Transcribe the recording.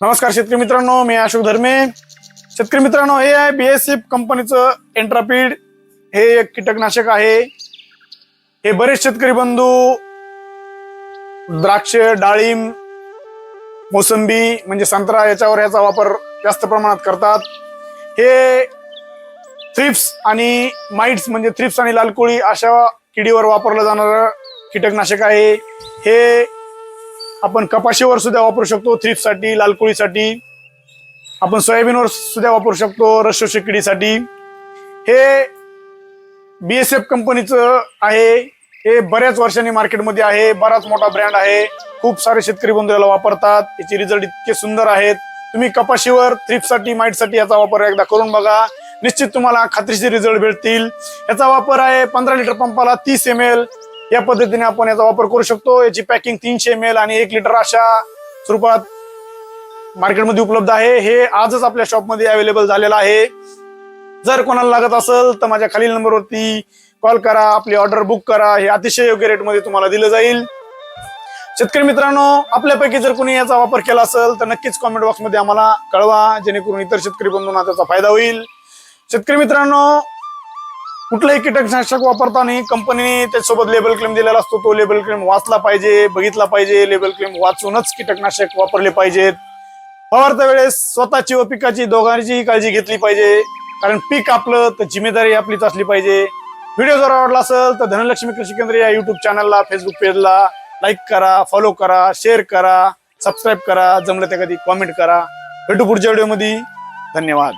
नमस्कार शेतकरी मित्रांनो मी अशोक धर्मे. शेतकरी मित्रांनो हे आहे बीएसएफ कंपनीचं एंट्रापीड हे एक कीटकनाशक आहे. हे बरेच शेतकरी बंधू द्राक्ष डाळिंब मोसंबी म्हणजे संत्रा याच्यावर याचा वापर जास्त प्रमाणात करतात. हे थ्रिप्स आणि माइट्स म्हणजे थ्रिप्स आणि लालकोळी अशा किडीवर वापरलं जाणारं कीटकनाशक आहे. हे आपण कपाशीवर सुद्धा वापरू शकतो थ्रीपसाठी लालकोळीसाठी. आपण सोयाबीनवर सुद्धा वापरू शकतो रसशोषक शेकडीसाठी. हे बी एस एफ कंपनीचं आहे. हे बऱ्याच वर्षांनी मार्केटमध्ये आहे. बराच मोठा ब्रँड आहे. खूप सारे शेतकरी बंधू याला वापरतात. याचे रिझल्ट इतके सुंदर आहेत. तुम्ही कपाशीवर थ्रिपसाठी माईटसाठी याचा वापर एकदा करून बघा. निश्चित तुम्हाला खात्रीचे रिझल्ट भेटतील. याचा वापर आहे पंधरा लिटर पंपाला तीस एम एल या पद्धतीने आपण याचा वापर करू शकतो. याची पॅकिंग तीनशे एम एल आणि एक लिटर अशा स्वरूपात मार्केटमध्ये उपलब्ध आहे. हे आजच आपल्या शॉपमध्ये अवेलेबल झालेलं आहे. जर कोणाला लागत असेल तर माझ्या खालील नंबरवरती कॉल करा आपली ऑर्डर बुक करा. हे अतिशय योग्य रेटमध्ये तुम्हाला दिलं जाईल. शेतकरी मित्रांनो आपल्यापैकी जर कोणी याचा वापर केला असेल तर नक्कीच कॉमेंट बॉक्समध्ये आम्हाला कळवा. जेणेकरून इतर शेतकरी बंधूंना त्याचा फायदा होईल. शेतकरी मित्रांनो कुठलंही कीटकनाशक वापरताना कंपनीने त्याच्यासोबत लेबल क्लेम दिलेला असतो. तो लेबल क्लेम वाचला पाहिजे बघितला पाहिजे. लेबल क्लेम वाचूनच कीटकनाशक वापरले पाहिजेत. फवारता वेळेस स्वतःची व पिकाची दोघांचीही काळजी घेतली पाहिजे. कारण पीक आपलं तर जिम्मेदारी आपलीच असली पाहिजे. व्हिडिओ जर आवडला असेल तर धनलक्ष्मी कृषी केंद्र या युट्यूब चॅनलला फेसबुक पेजला लाईक करा फॉलो करा शेअर करा सबस्क्राईब करा जमलं त्या कधी कॉमेंट करा. भेटू पुढच्या व्हिडिओमध्ये धन्यवाद.